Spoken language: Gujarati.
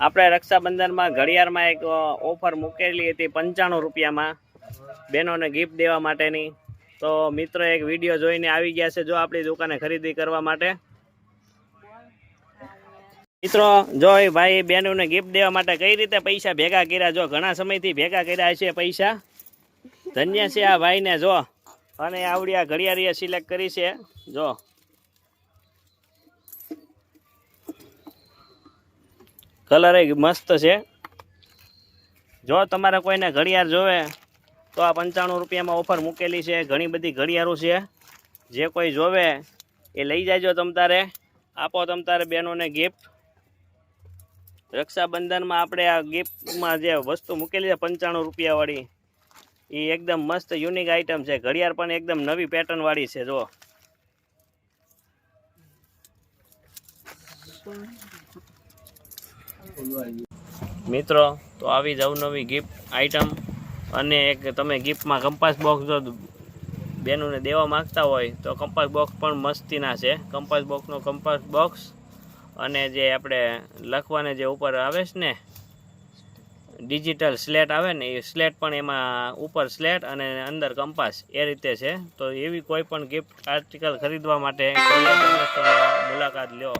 આપણે રક્ષાબંધનમાં ઘડિયાળમાં એક ઓફર મૂકેલી હતી પંચાણું રૂપિયામાં બહેનોને ગિફ્ટ દેવા માટેની. તો મિત્રો, એક વીડિયો જોઈને આવી ગયા છે જો આપણી દુકાને ખરીદી કરવા માટે. મિત્રો, જો ભાઈ બહેનોને ગિફ્ટ દેવા માટે કઈ રીતે પૈસા ભેગા કર્યા? જો ઘણા સમયથી ભેગા કર્યા છે પૈસા. ધન્ય છે આ ભાઈને, જો. અને આવડી આ ઘડિયાળીએ સિલેક્ટ કરી છે. જો. કલર એ મસ્ત છે. જો તમારે કોઈને ઘડિયાળ જોવે, તો આ પંચાણું રૂપિયામાં ઓફર મૂકેલી છે. ઘણી બધી ઘડિયાળો છે. જે કોઈ જોવે, એ લઈ જાયજો તમ તારે. આપો તમ તારે બહેનોને ગિફ્ટ રક્ષાબંધનમાં આપણે આ ગિફ્ટમાં જે વસ્તુ મૂકેલી છે, પંચાણું રૂપિયાવાળી એ એકદમ મસ્ત યુનિક આઇટમ છે. ઘડિયાળ પણ એકદમ નવી પેટર્નવાળી છે જો મિત્રો, તો આવી જ અવનવી ગિફ્ટ આઇટમ અને એક તમે ગિફ્ટમાં કંપાસ બોક્સ જો બેનોને દેવા માંગતા હોય, તો કંપાસ બોક્સ પણ મસ્તીના છે. કંપાસ બોક્સનો કંપાસ બોક્સ અને જે આપણે લખવાને જે ઉપર આવે છે ને ડિજિટલ સ્લેટ આવે ને, એ સ્લેટ પણ એમાં ઉપર સ્લેટ અને અંદર કંપાસ એ રીતે છે. તો એવી કોઈ પણ ગિફ્ટ આર્ટિકલ ખરીદવા માટે મુલાકાત લ્યો